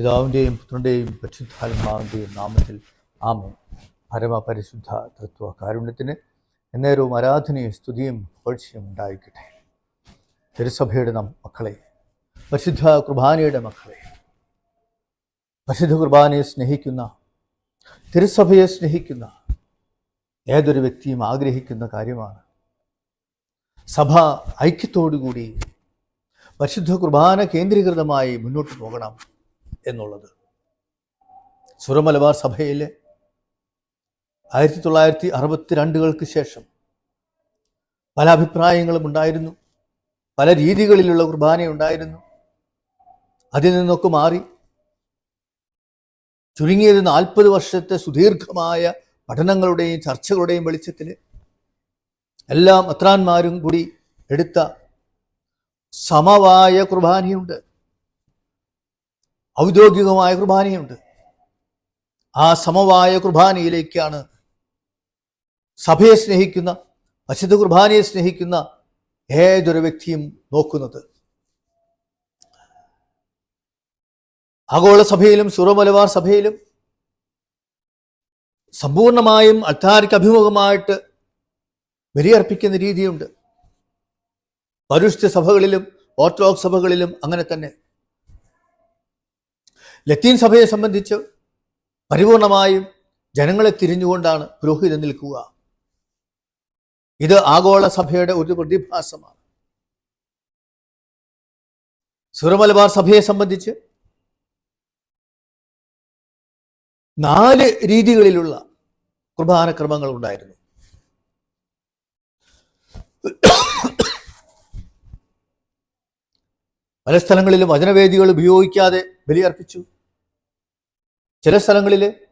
പിതാവിന്റെയും പുത്രന്റെയും പരിശുദ്ധാത്മാവിന്റെയും നാമത്തിൽ ആമേ പരമപരിശുദ്ധ തത്വ കാരുണ്യത്തിന് എന്നേരവും ആരാധനയും സ്തുതിയും പുകഴ്ചയും ഉണ്ടായിരിക്കട്ടെ. തിരുസഭയുടെ നം മക്കളെ പരിശുദ്ധ കുർബാനയുടെ മക്കളെ പരിശുദ്ധ കുർബാനയെ സ്നേഹിക്കുന്ന തിരുസഭയെ സ്നേഹിക്കുന്ന ഏതൊരു വ്യക്തിയും ആഗ്രഹിക്കുന്ന കാര്യമാണ്. സഭ ഐക്യത്തോടുകൂടി പരിശുദ്ധ കുർബാന കേന്ദ്രീകൃതമായി മുന്നോട്ട് പോകണം. എന്നുള്ളത്. സുരമലബാർ സഭയിലെ ആയിരത്തി തൊള്ളായിരത്തി അറുപത്തി രണ്ടുകൾക്ക് ശേഷം പല അഭിപ്രായങ്ങളും ഉണ്ടായിരുന്നു. പല രീതികളിലുള്ള കുർബാന ഉണ്ടായിരുന്നു. അതിൽ നിന്നൊക്കെ മാറി ചുരുങ്ങിയത് നാൽപ്പത് വർഷത്തെ സുദീർഘമായ പഠനങ്ങളുടെയും ചർച്ചകളുടെയും വെളിച്ചത്തിൽ എല്ലാ മത്രാന്മാരും കൂടി എടുത്ത സമവായ കുർബാനയുണ്ട്. ഔദ്യോഗികമായ കുർബാനയുണ്ട്. ആ സമവായ കുർബാനയിലേക്കാണ് സഭയെ സ്നേഹിക്കുന്ന പരിശുദ്ധ കുർബാനയെ സ്നേഹിക്കുന്ന ഏതൊരു വ്യക്തിയും നോക്കുന്നത്. ആഗോള സഭയിലും സുറമലബാർ സഭയിലും സമ്പൂർണമായും അൽത്താരിക്ക് അഭിമുഖമായിട്ട് ബലിയർപ്പിക്കുന്ന രീതിയുണ്ട്. പൗരുഷ്ട്യ സഭകളിലും ഓർത്തഡോക്സ് സഭകളിലും അങ്ങനെ തന്നെ. ലത്തീൻ സഭയെ സംബന്ധിച്ച് പരിപൂർണമായും ജനങ്ങളെ തിരിഞ്ഞുകൊണ്ടാണ് പുരോഹിതൻ നിൽക്കുക. ഇത് ആഗോള സഭയുടെ ഒരു പ്രതിഭാസമാണ്. സുറമലബാർ സഭയെ സംബന്ധിച്ച് നാല് രീതികളിലുള്ള കുർബാനക്രമങ്ങൾ ഉണ്ടായിരുന്നു പല സ്ഥലങ്ങളിലും വചനവേദികൾ ഉപയോഗിക്കാതെ ബലിയർപ്പിച്ചു. ചില സ്ഥലങ്ങളിൽ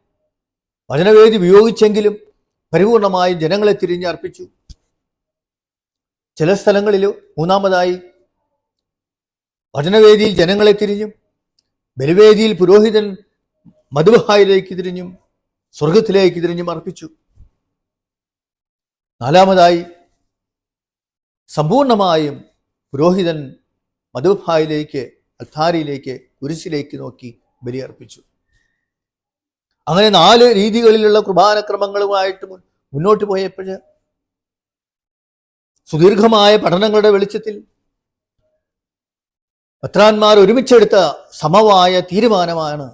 വചനവേദി ഉപയോഗിച്ചെങ്കിലും പരിപൂർണമായി ജനങ്ങളെ തിരിഞ്ഞർപ്പിച്ചു. ചില സ്ഥലങ്ങളിൽ മൂന്നാമതായി വചനവേദിയിൽ ജനങ്ങളെ തിരിഞ്ഞും ബലിവേദിയിൽ പുരോഹിതൻ മധുബഹായിലേക്ക് തിരിഞ്ഞും സ്വർഗത്തിലേക്ക് തിരിഞ്ഞും അർപ്പിച്ചു. നാലാമതായി സമ്പൂർണമായും പുരോഹിതൻ മധുബഹായിലേക്ക് അൽത്താരിയിലേക്ക് കുരിശിലേക്ക് നോക്കി ബലിയർപ്പിച്ചു. അങ്ങനെ നാല് രീതികളിലുള്ള കുർബാനക്രമങ്ങളുമായിട്ട് മുന്നോട്ട് പോയപ്പോൾ സുദീർഘമായ പഠനങ്ങളുടെ വെളിച്ചത്തിൽ പത്രാന്മാർ ഒരുമിച്ചെടുത്ത സമവായ തീരുമാനമാണ്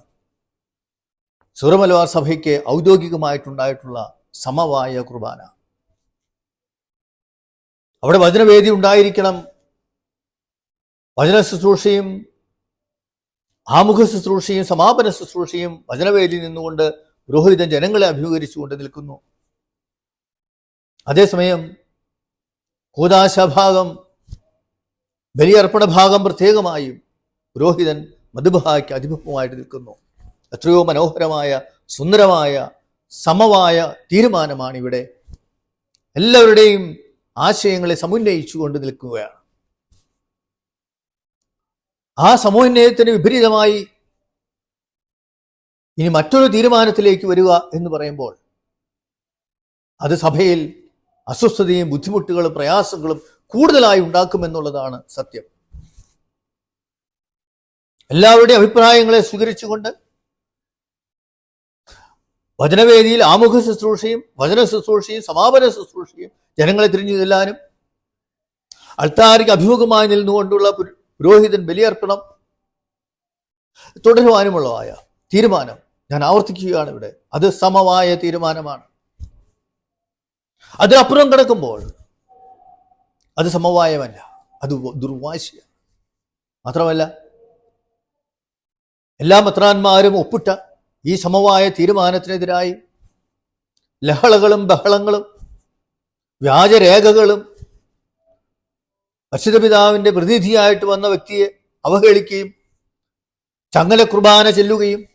സുറമലബാർ സഭയ്ക്ക് ഔദ്യോഗികമായിട്ടുണ്ടായിട്ടുള്ള സമവായ കുർബാന. അവിടെ വചനവേദി ഉണ്ടായിരിക്കണം വചന ശുശ്രൂഷയും ആമുഖ ശുശ്രൂഷയും സമാപന ശുശ്രൂഷയും വചനവേലി നിന്നുകൊണ്ട് പുരോഹിതൻ ജനങ്ങളെ അഭിമുഖീകരിച്ചുകൊണ്ട് നിൽക്കുന്നു. അതേസമയം കൂതാശഭാഗം ബലിയർപ്പണ ഭാഗം പ്രത്യേകമായും പുരോഹിതൻ മധുബഹായ്ക്ക് അതിമുഖമായിട്ട് നിൽക്കുന്നു. എത്രയോ മനോഹരമായ സുന്ദരമായ സമവായ തീരുമാനമാണ് ഇവിടെ എല്ലാവരുടെയും ആശയങ്ങളെ സമുന്നയിച്ചുകൊണ്ട് നിൽക്കുകയാണ്. ആ സമന്വയത്തിന് വിപരീതമായി ഇനി മറ്റൊരു തീരുമാനത്തിലേക്ക് വരിക എന്ന് പറയുമ്പോൾ അത് സഭയിൽ അസ്വസ്ഥതയും ബുദ്ധിമുട്ടുകളും പ്രയാസങ്ങളും കൂടുതലായി ഉണ്ടാക്കുമെന്നുള്ളതാണ് സത്യം. എല്ലാവരുടെയും അഭിപ്രായങ്ങളെ സ്വീകരിച്ചുകൊണ്ട് വചനവേദിയിൽ ആമുഖ ശുശ്രൂഷയും വചന ശുശ്രൂഷയും സമാപന ശുശ്രൂഷയും ജനങ്ങളെ തിരിഞ്ഞു ചെല്ലാനും അൾത്താരിക്ക് അഭിമുഖമായി നിന്നുകൊണ്ടുള്ള പുരോഹിതൻ ബലിയർപ്പണം. തുടരുവാനുമുള്ളതായ തീരുമാനം ഞാൻ ആവർത്തിക്കുകയാണ് ഇവിടെ. അത് സമമായ തീരുമാനമാണ്. അതിനപ്പുറം കിടക്കുമ്പോൾ അത് സമവായമല്ല അത് ദുർവാശിയാണ്. മാത്രമല്ല എല്ലാ മത്രാന്മാരും ഒപ്പിട്ട ഈ സമവായ തീരുമാനത്തിനെതിരായി ലഹളകളും ബഹളങ്ങളും വ്യാജരേഖകളും പരിശുദ്ധപിതാവിന്റെ പ്രതിനിധിയായിട്ട് വന്ന വ്യക്തിയെ അവഹേളിക്കുകയും ചങ്ങല കുർബാന ചെല്ലുകയും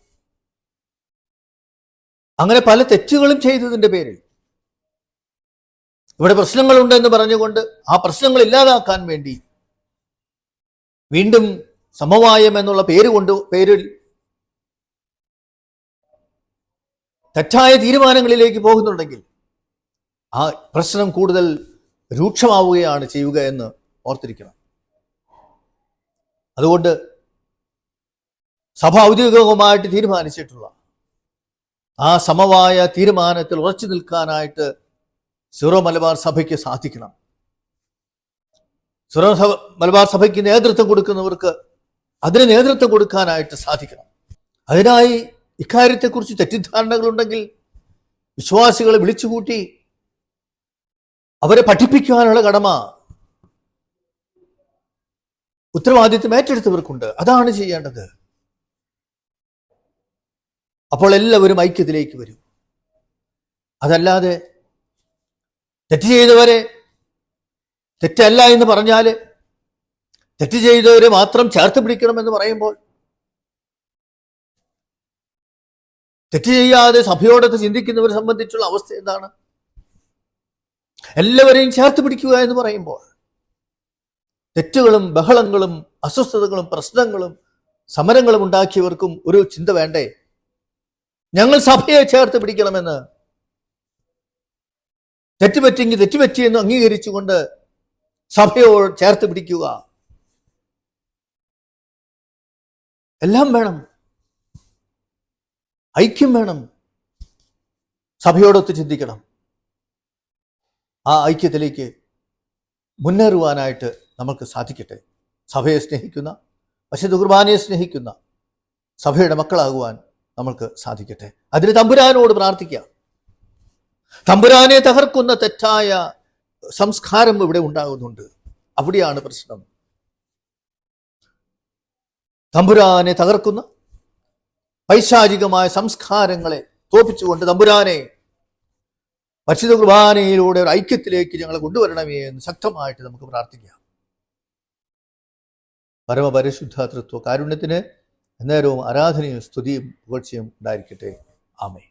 അങ്ങനെ പല തെറ്റുകളും ചെയ്തതിന്റെ പേരിൽ. ഇവിടെ പ്രശ്നങ്ങളുണ്ട് എന്ന് പറഞ്ഞുകൊണ്ട് ആ പ്രശ്നങ്ങൾ ഇല്ലാതാക്കാൻ വേണ്ടി വീണ്ടും സമവായം എന്നുള്ള പേര് കൊണ്ട് പേരിൽ തെറ്റായ തീരുമാനങ്ങളിലേക്ക് പോകുന്നുണ്ടെങ്കിൽ ആ പ്രശ്നം കൂടുതൽ രൂക്ഷമാവുകയാണ് ചെയ്യുക എന്ന് ഓർത്തിരിക്കണം. അതുകൊണ്ട് സഭ ഔദ്യോഗികവുമായിട്ട് തീരുമാനിച്ചിട്ടുള്ള ആ സമവായ തീരുമാനത്തിൽ ഉറച്ചു നിൽക്കാനായിട്ട് സിറോ മലബാർ സഭയ്ക്ക് സാധിക്കണം. സിറോ സഭ മലബാർ സഭയ്ക്ക് നേതൃത്വം കൊടുക്കുന്നവർക്ക് അതിന് നേതൃത്വം കൊടുക്കാനായിട്ട് സാധിക്കണം. അതിനായി ഇക്കാര്യത്തെക്കുറിച്ച് തെറ്റിദ്ധാരണകളുണ്ടെങ്കിൽ വിശ്വാസികളെ വിളിച്ചുകൂട്ടി അവരെ പഠിപ്പിക്കുവാനുള്ള കടമ ഉത്തരവാദിത്വം ഏറ്റെടുത്തവർക്കുണ്ട്. അതാണ് ചെയ്യേണ്ടത്. അപ്പോൾ എല്ലാവരും ഐക്യത്തിലേക്ക് വരും. അതല്ലാതെ തെറ്റ് ചെയ്തവരെ തെറ്റല്ല എന്ന് പറഞ്ഞാൽ തെറ്റ് ചെയ്തവരെ മാത്രം ചേർത്ത് പിടിക്കണമെന്ന് പറയുമ്പോൾ തെറ്റ് ചെയ്യാതെ സഭയോടൊത്ത് ചിന്തിക്കുന്നവരെ സംബന്ധിച്ചുള്ള അവസ്ഥ എന്താണ്? എല്ലാവരെയും ചേർത്ത് പിടിക്കുക എന്ന് പറയുമ്പോൾ തെറ്റുകളും ബഹളങ്ങളും അസ്വസ്ഥതകളും പ്രശ്നങ്ങളും സമരങ്ങളും ഉണ്ടാക്കിയവർക്കും ഒരു ചിന്ത വേണ്ടേ? ഞങ്ങൾ സഭയെ ചേർത്ത് പിടിക്കണമെന്ന്. തെറ്റുപറ്റിയെങ്കിൽ തെറ്റുപറ്റിയെന്ന് അംഗീകരിച്ചുകൊണ്ട് സഭയോട് ചേർത്ത് പിടിക്കുക. എല്ലാം വേണം. ഐക്യം വേണം. സഭയോടൊത്ത് ചിന്തിക്കണം. ആ ഐക്യത്തിലേക്ക് മുന്നേറുവാനായിട്ട് നമുക്ക് സാധിക്കട്ടെ. സഭയെ സ്നേഹിക്കുന്ന പശുദ്ധ കുർബാനയെ സ്നേഹിക്കുന്ന സഭയുടെ മക്കളാകുവാൻ നമ്മൾക്ക് സാധിക്കട്ടെ. അതിന് തമ്പുരാനോട് പ്രാർത്ഥിക്കാം. തമ്പുരാനെ തകർക്കുന്ന തെറ്റായ സംസ്കാരം ഇവിടെ ഉണ്ടാകുന്നുണ്ട്. അവിടെയാണ് പ്രശ്നം. തമ്പുരാനെ തകർക്കുന്ന പൈശാചികമായ സംസ്കാരങ്ങളെ തോപ്പിച്ചുകൊണ്ട് തമ്പുരാനെ പരിശുദ്ധ കുർബാനയിലൂടെ ഒരു ഐക്യത്തിലേക്ക് ഞങ്ങളെ കൊണ്ടുവരണമേ എന്ന് ശക്തമായിട്ട് നമുക്ക് പ്രാർത്ഥിക്കാം. പരമപരിശുദ്ധ തൃത്വ കാരുണ്യത്തിന് എന്നേരവും ആരാധനയും സ്തുതിയും പുകഴ്ചയും ഉണ്ടായിരിക്കട്ടെ. ആമേ